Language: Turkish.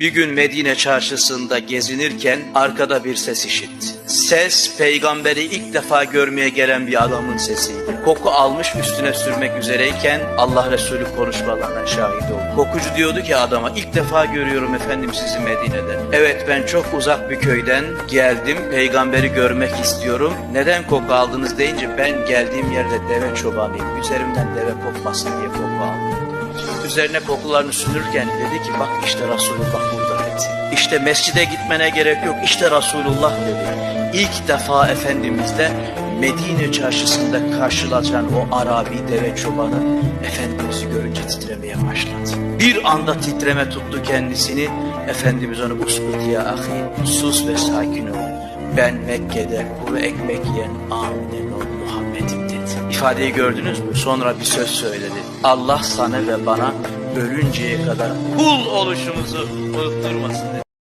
Bir gün Medine çarşısında gezinirken arkada bir ses işitti. Ses peygamberi ilk defa görmeye gelen bir adamın sesiydi. Koku almış üstüne sürmek üzereyken Allah Resulü konuşmalarına şahit oldu. Kokucu diyordu ki adama ilk defa görüyorum efendim sizi Medine'de. Evet ben çok uzak bir köyden geldim peygamberi görmek istiyorum. Neden koku aldınız deyince ben geldiğim yerde deve çobanıyım. Üzerimden deve kokmasın diye koku aldım. Üzerine kokularını sürürken dedi ki bak işte Resulullah burada dedi. İşte mescide gitmene gerek yok işte Resulullah dedi. İlk defa Efendimiz'de Medine çarşısında karşılaşan o Arabi deve çobanı Efendimiz'i görünce titremeye başladı. Bir anda titreme tuttu kendisini. Efendimiz onu uskut ya ahi sus ve sakin ol. Ben Mekke'de kuru ekmek yiyen Amine Nur Muhammed'im dedi. İfadeyi gördünüz mü? Sonra bir söz söyledi. Allah sana ve bana ölünceye kadar kul oluşumuzu unutturmasın.